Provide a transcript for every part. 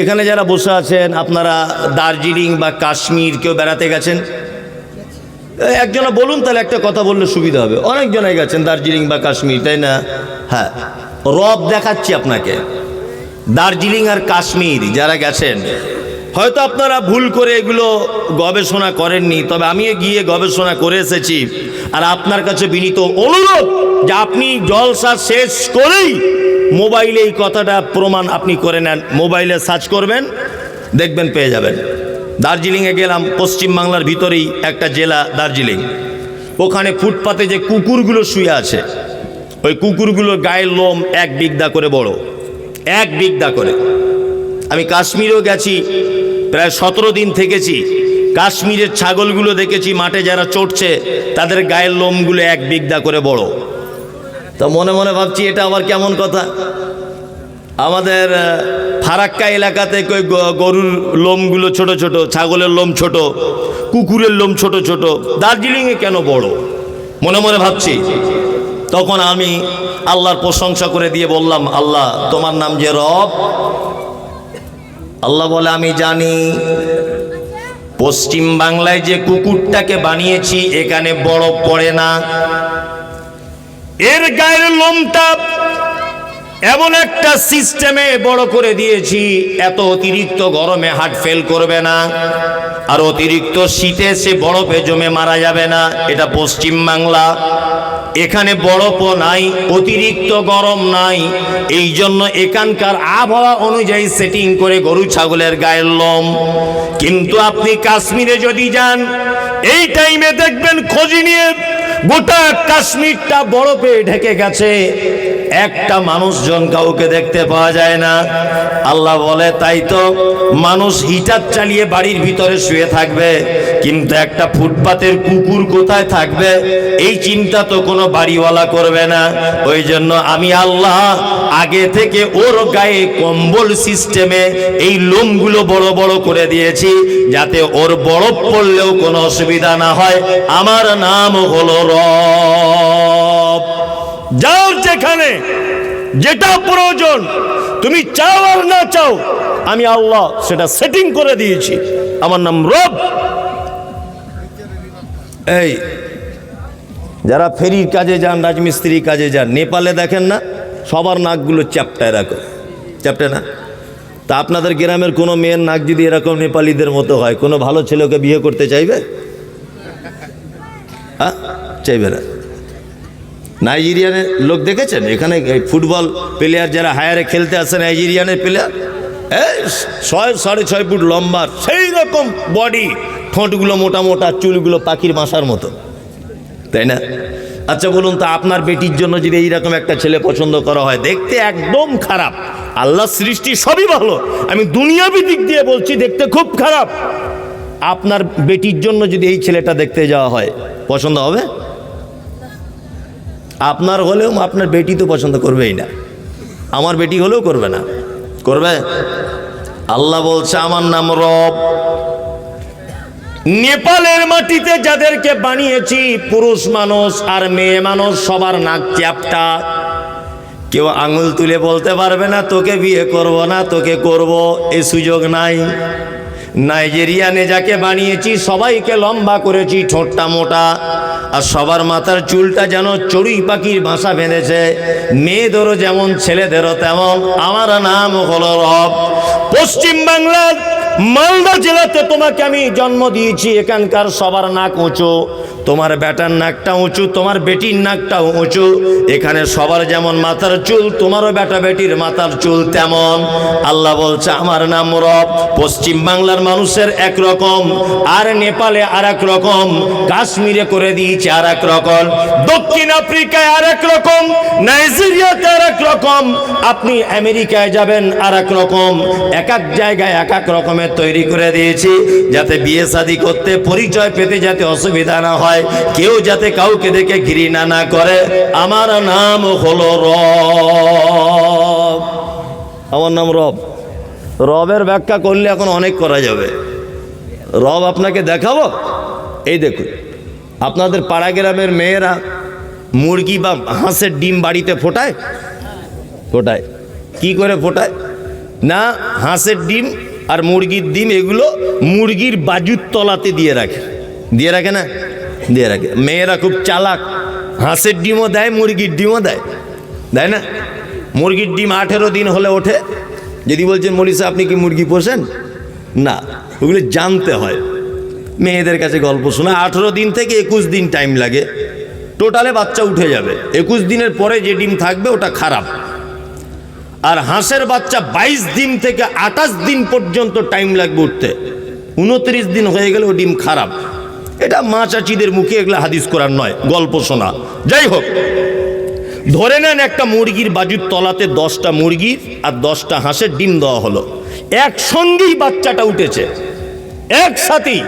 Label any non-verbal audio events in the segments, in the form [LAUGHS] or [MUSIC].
এখানে যারা বসে আছেন, আপনারা দার্জিলিং বা কাশ্মীর কেউ বেড়াতে গেছেন? একজনা বলুন তাহলে একটা কথা বললে সুবিধা হবে। অনেকজনে গেছেন দার্জিলিং বা কাশ্মীর, তাই না? হ্যাঁ রব দেখাচ্ছি আপনাকে। দার্জিলিং আর কাশ্মীর যারা গেছেন, হয়তো আপনারা ভুল করে এগুলো গবেষণা করেননি, তবে আমি গিয়ে গবেষণা করে এসেছি। আর আপনার কাছে বিনীত অনুরোধ যে আপনি জলসা শেষ করেই মোবাইলে এই কথাটা প্রমাণ আপনি করে নেন। মোবাইলে সার্চ করবেন, দেখবেন পেয়ে যাবেন। দার্জিলিংয়ে গেলাম পশ্চিমবাংলার ভিতরেই একটা জেলা, দার্জিলিং। ওখানে ফুটপাতে যে কুকুরগুলো শুয়ে আছে, ওই কুকুরগুলোর গায়ের লোম এক বিগদা করে বড়। এক বিগদা করে। আমি কাশ্মীরেও গেছি, প্রায় সতেরো দিন থেকেছি। কাশ্মীরের ছাগলগুলো দেখেছি, মাঠে যারা চড়ছে, তাদের গায়ের লোমগুলো এক বিগদা করে বড়। তো মনে মনে ভাবছি, এটা আবার কেমন কথা? আমাদের ফারাক্কা এলাকাতে কই গরুর লোমগুলো ছোট ছোট, ছাগলের লোম ছোট, কুকুরের লোম ছোট ছোট, দার্জিলিংয়ে কেন বড়? মনে মনে ভাবছি। তখন আমি আল্লাহর প্রশংসা করে দিয়ে বললাম, আল্লাহ, তোমার নাম যে রব? আল্লাহ বলে, আমি জানি। পশ্চিম বাংলায় যে কুকুরটাকে বানিয়েছি, এখানে বড় পড়ে না। এর গায়ের লোমটা এমন একটা সিস্টেমে বড় করে দিয়েছি, এত অতিরিক্ত গরমে হার্ট ফেল করবে না। আর অতিরিক্ত শীতে সে বরফে জমে মারা যাবে না। এটা পশ্চিম বাংলা। এখানে বরফও নাই, অতিরিক্ত গরম নাই। এই জন্য এখানকার আবহাওয়া অনুযায়ী সেটিং করে গরু ছাগলের গায়ের লোম। কিন্তু আপনি কাশ্মীরে যদি যান, এই টাইমে দেখবেন খোঁজ নিয়ে গোটা কাশ্মীরটা বরফে ঢেকে গেছে। একটা মানুষজন কাউকে দেখতে পাওয়া যায় না। আল্লাহ বলে, তাই তো মানুষ হিটার চালিয়ে বাড়ির ভিতরে শুয়ে থাকবে, কিন্তু একটা ফুটপাতের কুকুর কোথায় থাকবে? এই চিন্তা তো কোনো বাড়িওয়ালা করবে না। ওই জন্য আমি আল্লাহ আগে থেকে ওর গায়ে কম্বল সিস্টেমে এই লোমগুলো বড় বড় করে দিয়েছি, যাতে ওর বরফ পড়লেও কোনো অসুবিধা না হয়। আমার নাম হলো রব। যাও যেখানে, যেটা প্রয়োজন, তুমি চাও আর না চাও, আমি আল্লাহ সেটা সেটিং করে দিয়েছি। আমার নাম রব। এই, যারা ফেরির কাজে যান, রাজমিস্ত্রির কাজে যান, নেপালে দেখেন না, সবার নাকগুলো চ্যাপটায় রাখো। চ্যাপটে না? তা আপনাদের গ্রামের কোনো মেয়ের নাক যদি এরকম নেপালিদের মতো হয়, কোনো ভালো ছেলেকে বিয়ে করতে চাইবে? হ্যাঁ? চাইবে না। নাইজেরিয়ানের লোক দেখেছেন? এখানে ফুটবল প্লেয়ার যারা হায়ারে খেলতে আসে নাইজেরিয়ানের প্লেয়ার ছয়, সাড়ে ছয় ফুট লম্বা, সেই রকম বডি ঠোঁটগুলো মোটা মোটা, চুলগুলো পাখির বাসার মতো। তাই না? আচ্ছা বলুন তো, আপনার বেটির জন্য যদি এইরকম একটা ছেলে পছন্দ করা হয়, দেখতে একদম খারাপ। আল্লাহ সৃষ্টি সবই ভালো। আমি দুনিয়াবি দিক দিয়ে বলছি, দেখতে খুব খারাপ। আপনার বেটির জন্য যদি এই ছেলেটা দেখতে যাওয়া হয়, পছন্দ হবে? আপনার হলেও আপনার বেটি তো পছন্দ করবেই না। আমার বেটি হলেও করবে না। করবে? আল্লাহ বলছে, আমার নাম রব। নেপালের মাটিতে যাদেরকে বানিয়েছি, পুরুষ মানুষ আর মেয়ে মানুষ, সবার নাক চ্যাপটা। কেউ আঙুল তুলে বলতে পারবে না, তোকে বিয়ে করব না, তোকে করব, এ সুযোগ নাই। নাইজেরিয়ানে যাকে বানিয়েছি, সবাইকে লম্বা করেছি, ঠোঁটটা মোটা। আর সবার মাথার চুলটা যেন চড়ুই পাখির বাসা বেঁধেছে। মেয়েদেরও যেমন, ছেলেদেরও তেমন। আমার নাম হল রব। পশ্চিম বাংলার মালদা জেলাতে তোমাকে আমি জন্ম দিয়েছি। এখানকার সবার নাক উঁচু। তোমার বেটার নাকটা উঁচু, তোমার বেটির নাকটা উঁচু। এখানে সবার যেমন মাথার চুল, তোমারও বেটা বেটির মাথার চুল তেমন। আল্লাহ বলছে, আমার নাম রব, পশ্চিম বাংলার মানুষের এক রকম আর নেপালে আর এক রকম, কাশ্মীরে করে দিয়েছে আর এক রকম, দক্ষিণ আফ্রিকায় আর এক রকম, নাইজেরিয়াতে আর এক রকম, আপনি আমেরিকায় যাবেন আর এক রকম, এক এক জায়গায় এক এক রকমের তৈরি করে দিয়েছি, যাতে বিয়ে শাদি করতে পরিচয় পেতে যাতে অসুবিধা না হয়। কেউ যাতে কাউকে দেখে ঘৃণা না করে। আমার নাম হলো রব। আমার নাম রব। রবের ব্যাখ্যা করলে এখন অনেক করা যাবে। রব আপনাকে দেখাবো? এই দেখুন, আপনাদের পাড়া গ্রামের মেয়েরা মুরগি বা হাঁসের ডিম বাড়িতে ফোটায়? ফোটায়। কি করে ফোটায়? না, হাঁসের ডিম আর মুরগির ডিম এগুলো মুরগির বাজুর তলাতে দিয়ে রাখে। দিয়ে রাখে না? দিয়ে রাখে। মেয়েরা খুব চালাক। হাঁসের ডিমও দেয়, মুরগির ডিমও দেয়। দেয় না? মুরগির ডিম আঠেরো দিন হলে ওঠে। যদি বলছেন মলিসা আপনি কি মুরগি পোষেন? না। ওগুলো জানতে হয়। মেয়েদের কাছে গল্প শোনা। আঠেরো দিন থেকে একুশ দিন টাইম লাগে। টোটালে বাচ্চা উঠে যাবে। একুশ দিনের পরে যে ডিম থাকবে, ওটা খারাপ। আর হাঁসের বাচ্চা বাইশ দিন থেকে আঠাশ দিন পর্যন্ত টাইম লাগবে উঠতে। উনত্রিশ দিন হয়ে গেলে ও ডিম খারাপ। এটা মা চাচিদের মুখে এগুলো হাদিস করার নয়, গল্প শোনা। যাই হোক, ধরে নেন একটা মুরগির বাজুর তলাতে দশটা মুরগির আর দশটা হাঁসের ডিম দেওয়া হলো। একসঙ্গেই বাচ্চাটা উঠেছে। একসাথেই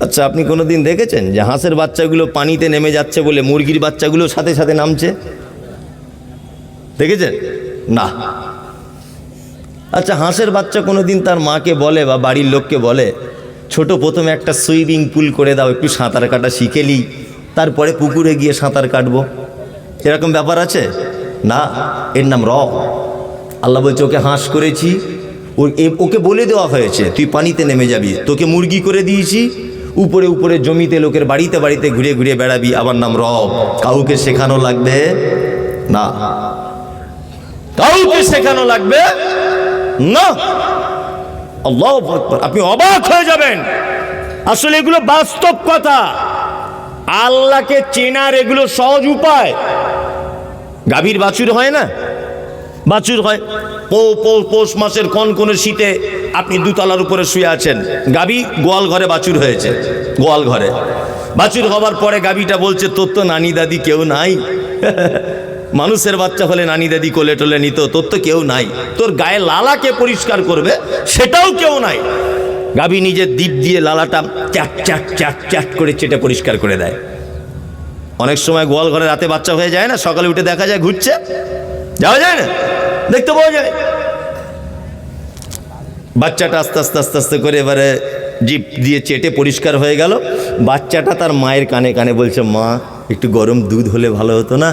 আচ্ছা আপনি কোনোদিন দেখেছেন যে হাঁসের বাচ্চাগুলো পানিতে নেমে যাচ্ছে বলে মুরগির বাচ্চাগুলো সাথে সাথে নামছে? দেখেছেন? না। আচ্ছা হাঁসের বাচ্চা কোনোদিন তার মাকে বলে বা বাড়ির লোককে বলে ছোট প্রথমে একটা সুইমিং পুল করে দাও, একটু সাঁতার কাটা শিখেলি তারপরে পুকুরে গিয়ে সাঁতার কাটবো। এরকম ব্যাপার আছে? না, এর নাম র। আল্লাহ বলছে, ওকে হাঁস করেছি। ও- ওকে বলে দেওয়া হয়েছে, তুই পানিতে নেমে যাবি। তোকে মুরগি করে দিয়েছি। উপরে উপরে জমিতে লোকের বাড়িতে বাড়িতে ঘুরে ঘুরে বেড়াবি। আমার নাম রব। কাউকে শেখানো লাগবে? না। কাউকে শেখানো লাগবে? না। আল্লাহ। আপনি অবাক হয়ে যাবেন। আসলে এগুলো বাস্তব কথা। আল্লাহকে চেনার এগুলো সহজ উপায়। গাভীর বাছুর হয় না? বাছুর হয়। পৌ পৌষ মাসের কোন কোন শীতে আপনি দুতলার উপরে শুয়ে আছেন? গাভী গোয়াল ঘরে বাছুর হয়েছে। গোয়াল ঘরে। বাছুর হবার পরে গাভীটা বলছে, তোর তো নানি দাদি কেউ নাই। [LAUGHS] মানুষের বাচ্চা হলে নানি দাদি কোলে টোলে নিত, তোর তো কেউ নাই। তোর গায়ে লালাকে পরিষ্কার করবে, সেটাও কেউ নাই। গাভী নিজের দ্বীপ দিয়ে লালাটা চ্যাট চ্যাট চ্যাট চ্যাট করে চেটে পরিষ্কার করে দেয়। অনেক সময় গোয়াল ঘরে রাতে বাচ্চা হয়ে যায় না, সকালে উঠে দেখা যায় ঘুরছে। যাওয়া যায় না? দেখতে পাওয়া যায়। বাচ্চাটা আস্তে আস্তে আস্তে আস্তে করে এবারে জিপ দিয়ে চেটে পরিষ্কার হয়ে গেল। বাচ্চাটা তার মায়ের কানে কানে বলছে, মা, একটু গরম দুধ হলে ভালো হতো না?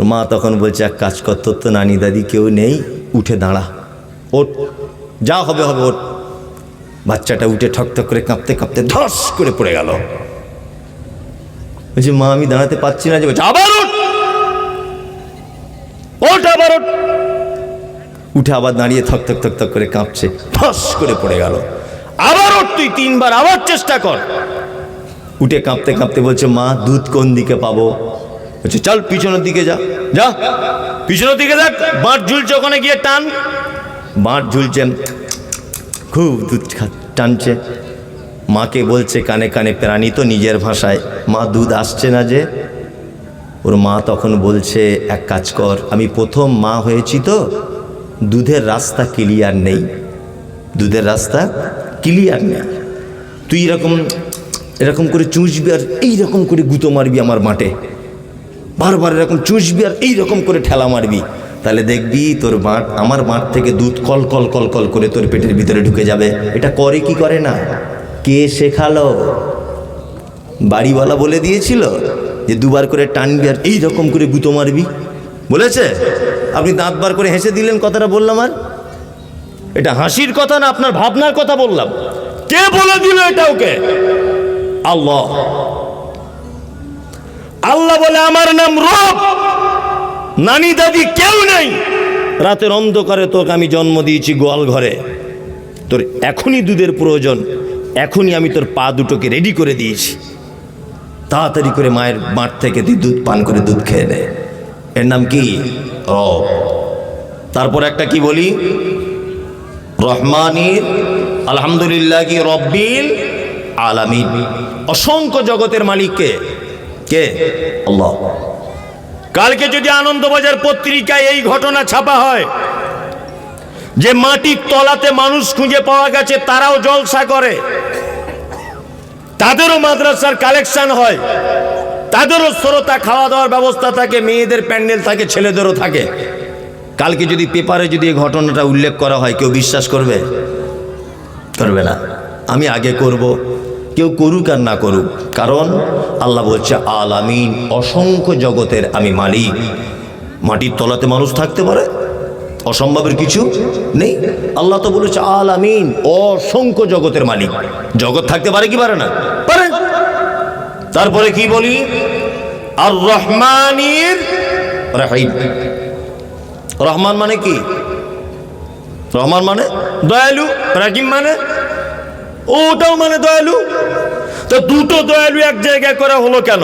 মা তখন বলছে, এক কাজ কর, তোর তো নানি দাদি কেউ নেই, উঠে দাঁড়া, ওঠ, যা হবে হবে, ওঠ। বাচ্চাটা উঠে ঠকঠক করে কাঁপতে কাঁপতে ধস করে পড়ে গেল। বলছে, মা, আমি দাঁড়াতে পারছি না যে, বলছে, আবার ওঠ আবার উঠে আবার দাঁড়িয়ে থক থক থক থক করে কাঁপছে ফস করে পড়ে গেল। আবার ওঠ তুই তিনবার, আবার চেষ্টা কর। উঠে কাঁপতে কাঁপতে বলছে, মা, দুধ কোন দিকে পাবো? বলছে, চল পিছনের দিকে যা। যা? পিছনের দিকে দেখ, বাঁট ঝুলছে ওখানে গিয়ে, টান। বাঁট ঝুলছে, খুব দুধ টানছে। মাকে বলছে, কানে কানে প্রাণী তো নিজের ভাষায়। মা দুধ আসছে না যে? ওর মা তখন বলছে, এক কাজ কর, আমি প্রথম মা হয়েছি তো, দুধের রাস্তা ক্লিয়ার নেই। দুধের রাস্তা ক্লিয়ার নেই। তুই এরকম এরকম করে চুঁচবি আর এইরকম করে গুঁতো মারবি আমার মাঠে। বারবার এরকম চুষবি আর এইরকম করে ঠেলা মারবি। তাহলে দেখবি তোর মাঠ, আমার মাঠ থেকে দুধ কল কল কল কল করে তোর পেটের ভিতরে ঢুকে যাবে। এটা করে কি করে না? কে শেখালো? বাড়িওয়ালা বলে দিয়েছিল যে দুবার করে টানবি আর এইরকম করে গুঁতো মারবি। বলেছে? আপনি দাঁত বার করে হেসে দিলেন কথাটা বললাম আর? এটা হাসির কথা না, আপনার ভাবনার কথা বললাম। কে বলে দিল এটা ওকে? আল্লাহ। আল্লাহ বলে, আমার নাম রব। নানি দাদি কেউ নেই। রাতের অন্ধকারে তোকে আমি জন্ম দিয়েছি গোয়াল ঘরে। তোর এখনই দুধের প্রয়োজন। এখনই আমি তোর পা দুটোকে রেডি করে দিয়েছি। তাড়াতাড়ি করে মায়ের মাঠ থেকে তুই দুধ পান করে দুধ খেয়ে নে। এর নাম কি? রব। তারপর একটা কি বলি? রহমানির আলহামদুলিল্লাহ কি রব্বিল আলামিন। অসংখ্য জগতের মালিককে কে আল্লাহ। কালকে যদি আনন্দবাজার পত্রিকায় এই ঘটনা ছাপা হয়, যে মাটির তলাতে মানুষ খুঁজে পাওয়া গেছে, তারাও জলসা করে। তাদেরও মাদ্রাসার কালেকশন হয়, তাদেরও শ্রোতা খাওয়া দাওয়ার ব্যবস্থা থাকে, মেয়েদের প্যান্ডেল থাকে, ছেলেদেরও থাকে। কালকে যদি পেপারে যদি এই ঘটনাটা উল্লেখ করা হয়, কেউ বিশ্বাস করবে? করবে না। আমি আগে করব কেউ করুক আর না করুক। কারণ আল্লাহ বলছে আল আমিন অসংখ্য জগতের আমি মালিক। মাটির তলাতে মানুষ থাকতে পারে, অসম্ভবের কিছু নেই। আল্লাহ তো বলেছে আল আমিন অসংখ্য জগতের মালিক। জগৎ থাকতে পারে কি পারে না? পারে। তারপরে কি বলি? আর রহমানির রাহিম। রহমান মানে কি? রহমান মানে দয়ালু, রাহিম মানে ওটাও মানে দয়ালু? তো দুটো দয়ালু এক জায়গায় করা হলো কেন?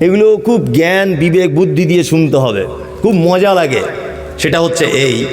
এগুলো খুব জ্ঞান, বিবেক, বুদ্ধি দিয়ে শুনতে হবে। খুব মজা লাগে। সেটা হচ্ছে এই।